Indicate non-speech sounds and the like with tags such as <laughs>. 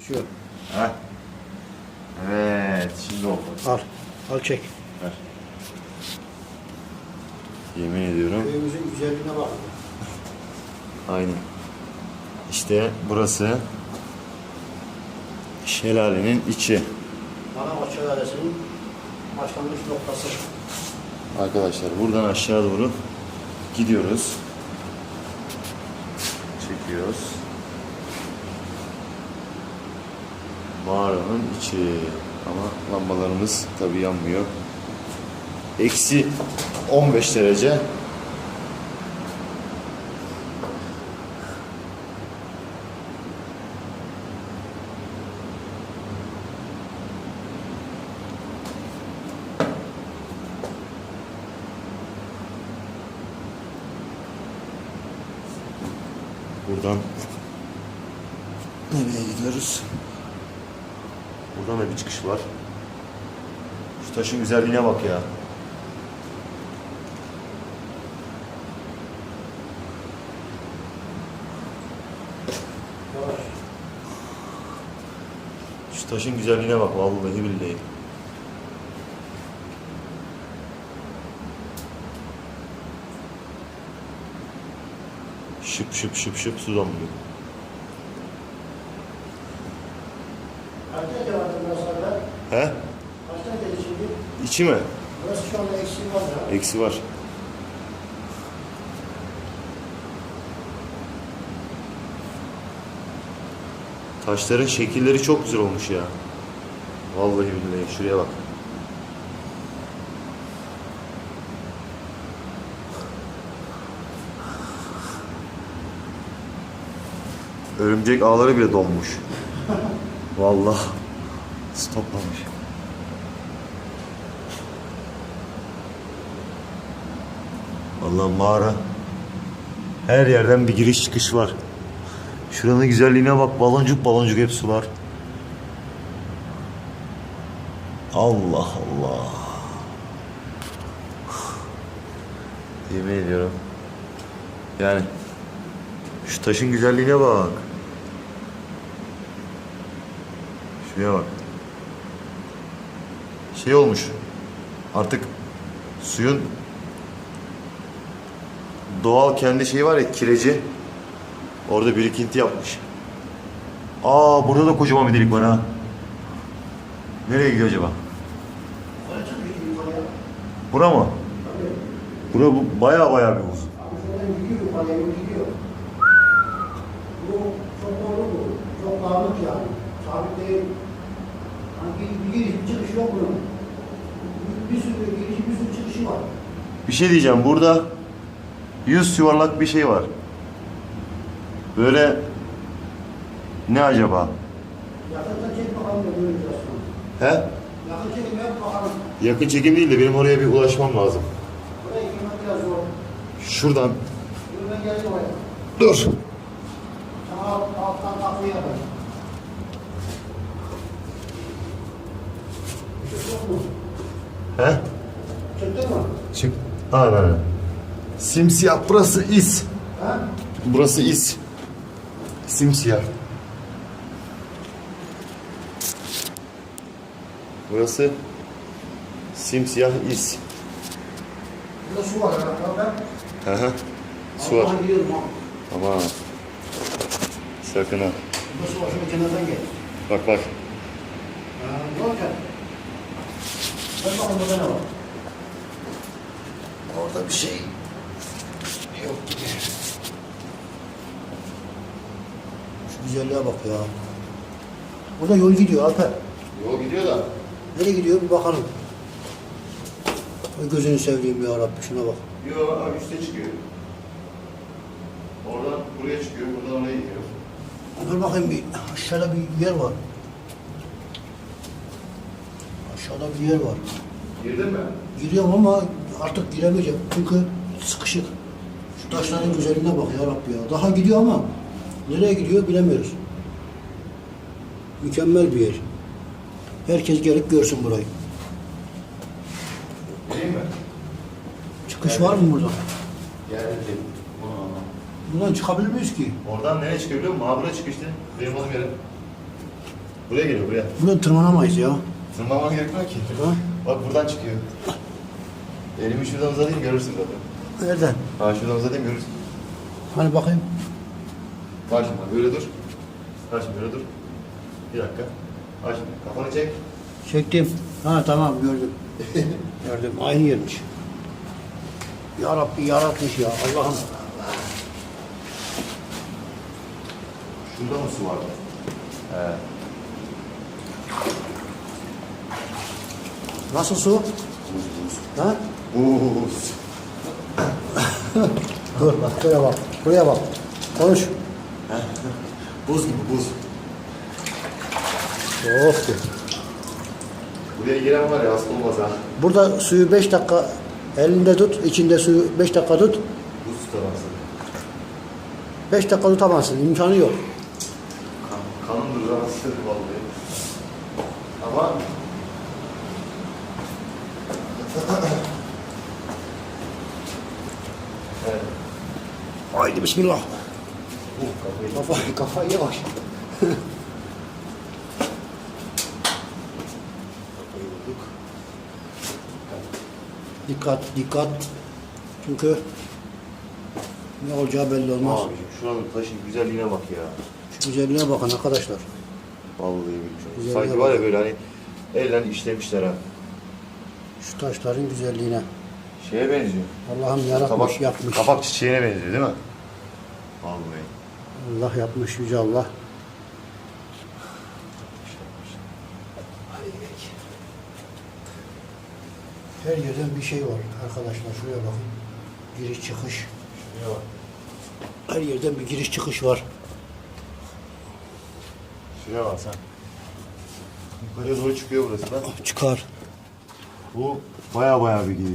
Şu Heh. Evet, şimdi oldu. al. Al çek. Ver. Yemin ediyorum. Köyümüzün güzelliğine bak. Aynen. İşte burası şelalenin içi. Manavgat Şelalesi'nin başlangıç noktası. Arkadaşlar buradan aşağı doğru gidiyoruz. Çekiyoruz. Mağaranın içi. Ama lambalarımız tabi yanmıyor. Eksi 15 derece. Buradan nereye gidiyoruz? Buradan da bir çıkış var. Şu taşın güzelliğine bak ya. Şu taşın güzelliğine bak vallahi billahi. Şıp şıp şıp şıp su damlıyor. Kaç derece vardı burası evvel? He? Kaç derece şimdi? İçi mi? Burası şu anda eksiği var ya. Eksi var. Taşların şekilleri çok güzel olmuş ya. Vallahi billahi şuraya bak. Örümcek ağları bile donmuş. <laughs> Vallahi stoplamış. Vallahi mağara. Her yerden bir giriş çıkış var. Şuranın güzelliğine bak. Baloncuk baloncuk hep sular. Allah Allah. Yemin ediyorum. Yani şu taşın güzelliğine bak. Şuraya bak. Şey olmuş. Artık suyun doğal kendi şeyi var ya kireci. Orada birikinti yapmış. Aa burada da kocaman bir delik var ha. Nereye gidiyor acaba? Bura mı? Bura bu baya baya bir uzun. Çok dağınık yani. Sabit değil. Hani bir, bir giriş çıkış yok bunun. Bir, sürü girişi bir sürü çıkışı var. Bir şey diyeceğim burada yüz yuvarlak bir şey var. Böyle ne acaba? Yakından çek bakalım da sonra. He? Yakın çekim yap bakalım. Yakın çekim değil de benim oraya bir ulaşmam lazım. Buraya girmek biraz zor. Şuradan. Dur ben geldim oraya. Dur. Sana alt, alttan kapıyı yapayım. Çıktın mı? He? Çıktın mı? Çık. Aynen. Simsiyah burası iz. Ha? Burası iz. Simsiyah. Burası simsiyah iz. Burada su var herhalde. Hı hı. Su var. Ama sakın ha. Burada su var. Şöyle kenardan gel. Bak bak. Ha, ne olacak? Ben bakalım burada ne var? Orada bir şey yok gibi. Şu güzelliğe bak ya. Burada yol gidiyor Alper. Yol gidiyor da. Nereye gidiyor bir bakalım. Ay gözünü seveyim ya Rabbi şuna bak. Yok abi üstte çıkıyor. Oradan buraya çıkıyor, buradan oraya gidiyor. Dur bakayım bir aşağıda bir yer var. Aşağıda bir yer var. Girdin mi? Giriyorum ama artık giremeyeceğim çünkü sıkışık. Şu taşların güzelliğine bak ya Rabbi ya. Daha gidiyor ama nereye gidiyor bilemiyoruz. Mükemmel bir yer. Herkes gelip görsün burayı. Gireyim mi? Çıkış var mı burada? Geldim. Bunu. Buradan çıkabilir miyiz ki? Oradan nereye çıkıyor biliyor musun? Ha buraya çıkıştı. Benim oğlum yere. Buraya geliyor buraya. Buradan tırmanamayız ya. Tırmanman gerekmiyor ki. Ha? Bak buradan çıkıyor. Elimi şuradan uzatayım görürsün zaten. Nereden? Ha şuradan uzatayım görürsün. Hani bakayım. Bak şimdi bak, böyle dur. Bak şimdi böyle dur. Bir dakika. Bak şimdi kafanı çek. Çektim. Ha tamam gördüm. <laughs> gördüm. Aynı yermiş. Ya Rabbi yaratmış ya. Allah'ım. Şurada mı su vardı? He. Nasıl su? Buz buz. Ha? Buz. <laughs> Dur bak buraya bak. Buraya bak. Konuş. Buz gibi buz. Of de. Buraya giren var ya hasta olmaz ha. Burada suyu 5 dakika elinde tut. içinde suyu 5 dakika tut. Buz tutamazsın. 5 dakika tutamazsın. imkanı yok. Kan, kanım durur rahatsız vallahi. Ama evet. Haydi bismillah. Kafayı Kafa, kafa yavaş. kafayı vurduk. Dikkat, dikkat. Çünkü ne olacağı belli olmaz. Abiciğim şuranın taşın güzelliğine bak ya. Şu güzelliğine bakın arkadaşlar. Vallahi billahi. Güzelliğe Sanki var ya böyle hani elle işlemişler ha. Şu taşların güzelliğine. Şeye benziyor. Allah'ım yaratmış, Kabak, yapmış. kabak çiçeğine benziyor değil mi? Vallahi. Allah yapmış yüce Allah. Her yerden bir şey var arkadaşlar. Şuraya bakın. Giriş çıkış. Şuraya bak. Her yerden bir giriş çıkış var. Şuraya bak sen. Yukarıya doğru çıkıyor burası da. Çıkar. Bu baya baya bir gidiyor.